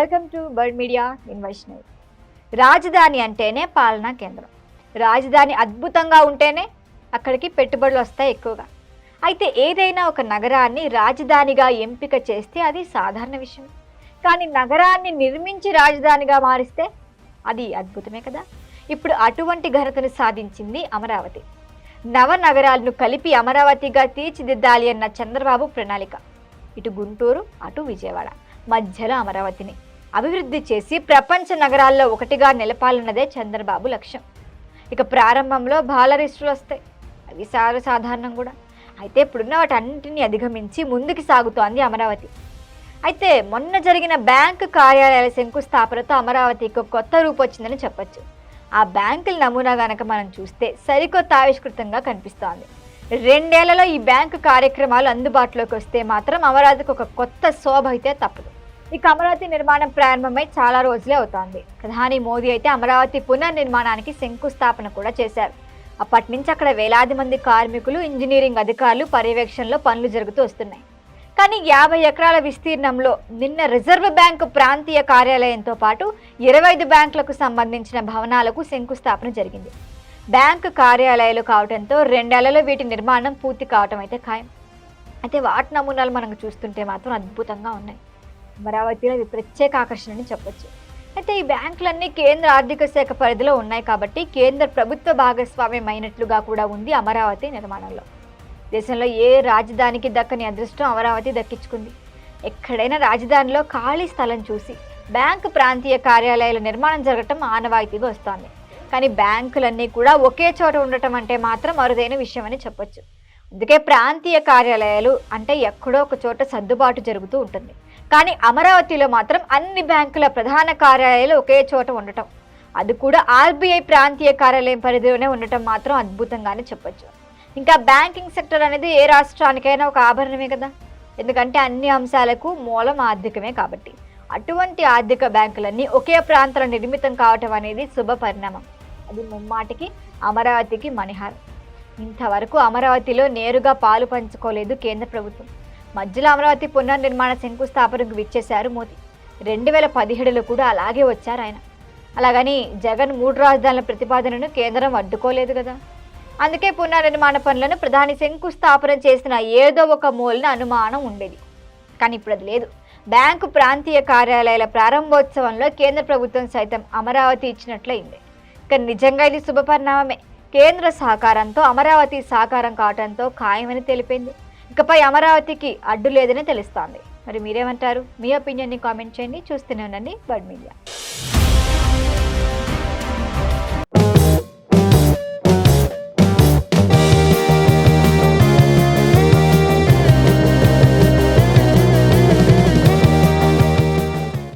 Welcome to bird media in Vaishnav. రాజధాని అంటేనే పాలనా కేంద్రం. రాజధాని అద్భుతంగా ఉంటేనే అక్కడికి పెట్టుబడులు వస్తాయి ఎక్కువగా. అయితే ఏదైనా ఒక నగరాన్ని రాజధానిగా ఎంపిక చేస్తే అది సాధారణ విషయం. కానీ నగరాన్ని నిర్మించి రాజధానిగా మారిస్తే అది అద్భుతమే కదా? ఇప్పుడు అటువంటి ఘనతను సాధించింది అమరావతి. నవ నగరాలను కలిపి అమరావతిగా తీర్చిదిద్దాలి అన్న చంద్రబాబు ప్రణాళిక. ఇటు గుంటూరు అటు విజయవాడ. మధ్యలో అమరావతిని. అభివృద్ధి చేసి ప్రపంచ నగరాల్లో ఒకటిగా నిలపాలన్నదే చంద్రబాబు లక్ష్యం. ఇక ప్రారంభంలో బాలరిస్టులు వస్తాయి. అవి సార సాధారణం కూడా. అయితే ఇప్పుడున్న వాటన్నింటినీ అధిగమించి ముందుకు సాగుతోంది అమరావతి. అయితే మొన్న జరిగిన బ్యాంకు కార్యాలయాల శంకుస్థాపనతో అమరావతికి కొత్త రూపు వచ్చిందని చెప్పొచ్చు. ఆ బ్యాంకుల నమూనా గనక మనం చూస్తే సరికొత్త ఆవిష్కృతంగా కనిపిస్తోంది. రెండేళ్ళలో ఈ బ్యాంకు కార్యక్రమాలు అందుబాటులోకి వస్తే మాత్రం అమరావతికి ఒక కొత్త శోభ అయితే తప్పదు. ఇక అమరావతి నిర్మాణం ప్రారంభమై చాలా రోజులే అవుతోంది. ప్రధాని మోదీ అయితే అమరావతి పునర్నిర్మాణానికి శంకుస్థాపన కూడా చేశారు. అప్పటి నుంచి అక్కడ వేలాది మంది కార్మికులు ఇంజనీరింగ్ అధికారులు పర్యవేక్షణలో పనులు జరుగుతూ వస్తున్నాయి. కానీ యాభై ఎకరాల విస్తీర్ణంలో నిన్న రిజర్వ్ బ్యాంకు ప్రాంతీయ కార్యాలయంతో పాటు ఇరవై ఐదు బ్యాంకులకు సంబంధించిన భవనాలకు శంకుస్థాపన జరిగింది. బ్యాంకు కార్యాలయాలు కావడంతో రెండేళ్ళలో వీటి నిర్మాణం పూర్తి కావటం అయితే ఖాయం. అయితే వాటి నమూనాలు మనం చూస్తుంటే మాత్రం అద్భుతంగా ఉన్నాయి. అమరావతిలో ఇవి ప్రత్యేక ఆకర్షణ అని చెప్పొచ్చు. అయితే ఈ బ్యాంకులన్నీ కేంద్ర ఆర్థిక శాఖ పరిధిలో ఉన్నాయి కాబట్టి కేంద్ర ప్రభుత్వ భాగస్వామ్యం అయినట్లుగా కూడా ఉంది అమరావతి నిర్మాణంలో. దేశంలో ఏ రాజధానికి దక్కని అదృష్టం అమరావతి దక్కించుకుంది. ఎక్కడైనా రాజధానిలో ఖాళీ స్థలం చూసి బ్యాంకు ప్రాంతీయ కార్యాలయాల నిర్మాణం జరగటం ఆనవాయితీగా వస్తోంది. కానీ బ్యాంకులన్నీ కూడా ఒకే చోట ఉండటం అంటే మాత్రం అరుదైన విషయం అని చెప్పొచ్చు. అందుకే ప్రాంతీయ కార్యాలయాలు అంటే ఎక్కడో ఒక చోట సర్దుబాటు జరుగుతూ ఉంటుంది. కానీ అమరావతిలో మాత్రం అన్ని బ్యాంకుల ప్రధాన కార్యాలయాలు ఒకే చోట ఉండటం. అది కూడా ఆర్బీఐ ప్రాంతీయ కార్యాలయం పరిధిలోనే ఉండటం మాత్రం అద్భుతంగానే చెప్పొచ్చు. ఇంకా బ్యాంకింగ్ సెక్టర్ అనేది ఏ రాష్ట్రానికైనా ఒక ఆభరణమే కదా. ఎందుకంటే అన్ని అంశాలకు మూలం ఆర్థికమే కాబట్టి. అటువంటి ఆర్థిక బ్యాంకులన్నీ ఒకే ప్రాంతంలో నిర్మితం కావటం అనేది శుభ పరిణామం. అది ముమ్మాటికి అమరావతికి మణిహారం. ఇంతవరకు అమరావతిలో నేరుగా పాలు పంచుకోలేదు కేంద్ర ప్రభుత్వం. మధ్యలో అమరావతి పునర్నిర్మాణ శంకుస్థాపనకు విచ్చేశారు మోదీ. రెండు వేల పదిహేడులో కూడా అలాగే వచ్చారు ఆయన. అలాగని జగన్ మూడు రాజధానుల ప్రతిపాదనను కేంద్రం అడ్డుకోలేదు కదా. అందుకే పునర్నిర్మాణ పనులను ప్రధాని శంకుస్థాపన చేసిన ఏదో ఒక మూలన అనుమానం ఉండేది. కానీ ఇప్పుడు అది లేదు. బ్యాంకు ప్రాంతీయ కార్యాలయాల ప్రారంభోత్సవంలో కేంద్ర ప్రభుత్వం సైతం అమరావతి ఇచ్చినట్లయింది. కానీ నిజంగా ఇది శుభపరిణామమే కేంద్ర సహకారంతో అమరావతి సాకారం కావడంతో ఖాయమని తెలిపింది. ఇకపై అమరావతికి అడ్డు లేదని తెలుస్తోంది. మరి మీరేమంటారు? మీ ఒపీనియన్ని కామెంట్ చేయండి. చూస్తూనే ఉండండి. Bird media